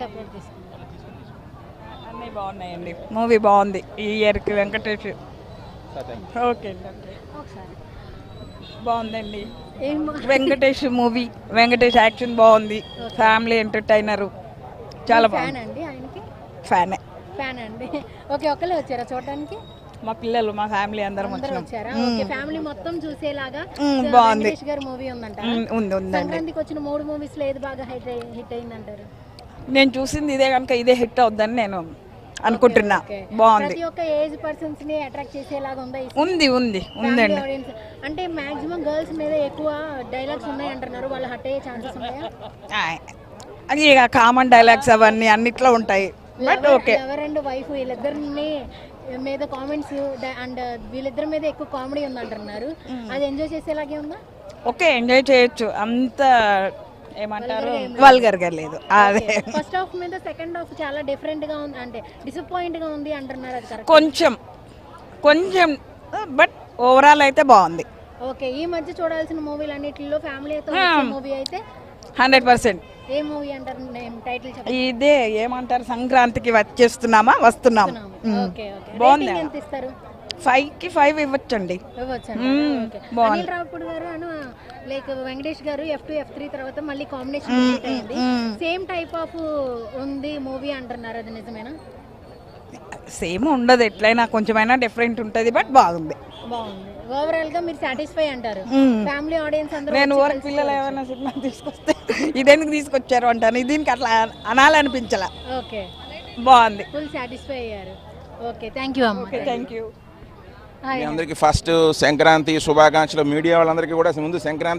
Separate అన్నీ బాగున్నాయండి. Movie బాగుంది. ఈ ఇయర్కి వెంకటేష్. ఓకే అండి ఒకసారి. బాగుందండి. వెంకటేష్ మూవీ. వెంకటేష్ యాక్షన్ బాగుంది. Family entertainer. చాలా ఫ్యాన్ బాగుంది. అండి ఆయనకి? ఫ్యానే. ఫ్యాన్ అండి. ఓకే ఒక్కలే వచ్చారా చూడడానికి? మా పిల్లలు మా ఫ్యామిలీ అందరం వచ్చారా? ఓకే ఫ్యామిలీ మొత్తం చూసేలాగా బాగుంది. గారి మూవీ ఉందంట ఉంది ఉందండి. సంక్రాంతికి వచ్చిన మూడు మూవీస్లో ఏది బాగా హిట్ హిట్ అయిందంటారు? నేను చూసింది ఇదే కనుక ఇదే హిట్ అవుద్దని నేను అనుకుంటున్నా. బాగుంది. ప్రతి ఒక్క ఏజ్ పర్సన్స్ని అట్రాక్ట్ చేసేలాగా ఉందా ఈ ఉంది ఉంది ఉందండి ఆడియన్స్ అంటే మాక్సిమం గర్ల్స్ మీద ఎక్కువ డైలాగ్స్ ఉన్నాయి అంటున్నారు. వాళ్ళు హట్ అయ్యే ఛాన్సెస్ ఉన్నాయా? ఆయ్. అది ఇక కామన్ డైలాగ్స్ అవన్నీ అన్నిట్లో ఉంటాయి. But okay ever and wife వీళ్ళిద్దరిని మీద కామెంట్స్ అండ్ వీళ్ళిద్దరి మీద ఎక్కువ కామెడీ ఉంది అంటున్నారు అది ఎంజాయ్ చేసేలాగే ఉందా? ఓకే ఎంజాయ్ చేయొచ్చు. అంత ఏమంటారు? వల్గర్గా లేదు. అదే. ఫస్ట్ హాఫ్ మీద సెకండ్ హాఫ్ చాలా డిఫరెంట్గా ఉంది అంటే డిసప్పాయింట్గా ఉంది అంటున్నారు అది కొంచెం కొంచెం బట్ ఓవరాల్ అయితే బాగుంది. ఓకే ఈ మధ్య చూడాల్సిన మూవీలు అన్నిటిలో ఫ్యామిలీతో మూవీ అయితే హండ్రెడ్ పర్సెంట్ ఏ మూవీ అంటారు? టైటిల్ ఇదే ఏమంటారు? సంక్రాంతికి వచ్చేస్తున్నామా? వస్తున్నాం. చెప్తున్నాము ఓకే ఓకే బాగుంది. రేటింగ్ ఎంత ఇస్తారు? ఫైవ్కి ఫైవ్ ఇవ్వచ్చండి బాగుంది. అనిల్ రావుపూడి గారు అను లైక్ వెంకటేష్ గారు ఎఫ్ టూ ఎఫ్ త్రీ తర్వాత మళ్ళీ కాంబినేషన్ అయింది. సేమ్ టైప్ ఆఫ్ ఉంది మూవీ అంటున్నారు అది నిజమేనా? సేమ్ ఉండదు ఎట్లయినా కొంచెమైనా డిఫరెంట్ ఉంటుంది బట్ బాగుంది. బాగుంది. ఓవరాల్గా మీరు సాటిస్ఫై అంటారు. ఫ్యామిలీ ఆడియన్స్ అందరూ నేను ఊరికి పిల్లలు ఏమైనా సినిమా తీసుకొస్తే ఇదెందుకు తీసుకొచ్చారు అంటాను దీనికి అట్లా అనాలనిపించలా. ఓకే బాగుంది. ఫుల్ సాటిస్ఫై అయ్యారు. ఓకే థ్యాంక్ యూ అమ్మ. ఓకే థ్యాంక్ యూ మీ అందరికీ ఫస్ట్ సంక్రాంతి శుభాకాంక్షలు. మీడియా వాళ్ళందరికీ కూడా ముందు సంక్రాంతి